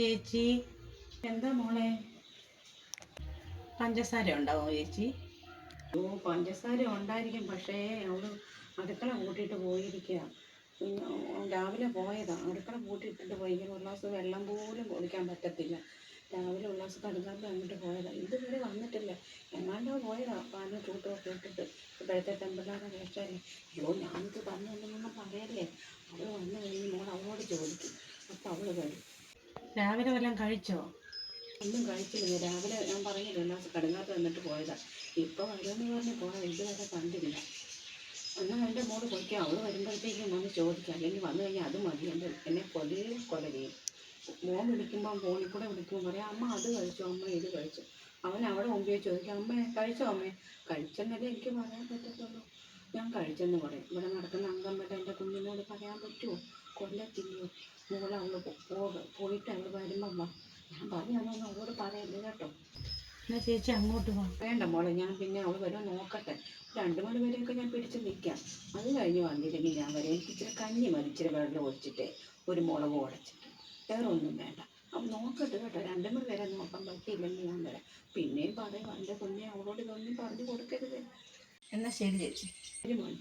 ചേച്ചി. എന്താ മോളെ? പഞ്ചസാര ഉണ്ടാവോ ചേച്ചി? ഓ പഞ്ചസാര ഉണ്ടായിരിക്കും. പക്ഷേ അവൾ അടുക്കള കൂട്ടിയിട്ട് പോയിരിക്കുക രാവിലെ പോയതാ. അടുക്കള കൂട്ടിയിട്ടിട്ട് പോയി ഇങ്ങനെ ഒരു ഗ്ലാസ് വെള്ളം പോലും കുടിക്കാൻ പറ്റത്തില്ല. രാവിലെ ഒരു ഗ്ലാസ് കടുകാമ്പ് അങ്ങോട്ട് പോയതാ. ഇതുവരെ വന്നിട്ടില്ല. എങ്ങാണ്ടോ പോയതാ. പാൽ ചൂട്ടൊക്കെ ഇട്ടിട്ട്. ഇപ്പോഴത്തെ പെമ്പിള്ളാരെ വേഷമല്ലേ അയ്യോ ഞാനിത് തന്നെ പറയല്ലേ? അവൾ വന്നു കഴിഞ്ഞ് മോൾ അവളോട് ചോദിക്കും. അപ്പം അവൾ വരും. രാവിലെ വല്ലതും കഴിച്ചോ? ഒന്നും കഴിച്ചില്ല. രാവിലെ ഞാൻ പറഞ്ഞില്ല ഗ്ലാസ് കടുങ്ങാത്ത വന്നിട്ട് പോയതാ. ഇപ്പൊ വരുമെന്ന് പറഞ്ഞ് പോയാൽ ഇതുവരെ കണ്ടില്ല. എന്നാൽ എന്റെ മോൾ പൊയ്ക്കാം. അവൾ വരുമ്പോഴത്തേക്കും വന്ന് ചോദിക്കാം. അല്ലെങ്കിൽ വന്നു കഴിഞ്ഞാൽ അത് മതി. എന്റെ എന്നെ കൊലയെ കൊല ചെയ്യും മോൻ വിളിക്കുമ്പോൾ ഫോണിൽ കൂടെ വിളിക്കുമ്പോൾ പറയാം അമ്മ അത് കഴിച്ചു അമ്മ ഇത് കഴിച്ചു. അവൻ അവിടെ മുമ്പേ ചോദിക്കും അമ്മ കഴിച്ചോ അമ്മേ? കഴിച്ചെന്നല്ലേ എനിക്ക് പറയാൻ പറ്റത്തുള്ളൂ. ഞാൻ കഴിച്ചെന്ന് പറയും. ഇവിടെ നടക്കുന്ന അംഗം എന്റെ കുഞ്ഞിനോട് പറയാൻ പറ്റുമോ കൊല്ലത്തില്ലയോ? മോളെ പോകും പോയിട്ട് അവൾ വരുമ്പം വാ. ഞാൻ പറഞ്ഞതൊന്നും അവളോട് പറയല്ലേ കേട്ടോ. എന്നാ ചേച്ചി അങ്ങോട്ട് വാ. വേണ്ട മോളെ ഞാൻ പിന്നെ അവൾ വരും നോക്കട്ടെ. രണ്ടു മണി വരെയൊക്കെ ഞാൻ പിടിച്ച് നിൽക്കാം അത് കഴിഞ്ഞ് വന്നില്ലെങ്കിൽ ഞാൻ വരെ. എനിക്ക് ഇച്ചിരി കഞ്ഞി മതി ഇച്ചിരി വെള്ളം ഒഴിച്ചിട്ട്. ഒരു മുളക് ഉടച്ചിട്ട്. വേറെ ഒന്നും വേണ്ട. അപ്പം നോക്കട്ടെ കേട്ടോ. രണ്ട് മണി വരെ നോക്കാൻ പറ്റിയില്ലെങ്കിൽ ഞാൻ വരാം. പിന്നെയും പറയും എന്റെ കുഞ്ഞെ അവളോട് ഇതൊന്നും പറഞ്ഞു കൊടുക്കരുത്. എന്നാ ശരി ചേച്ചി. ശരി മോൻ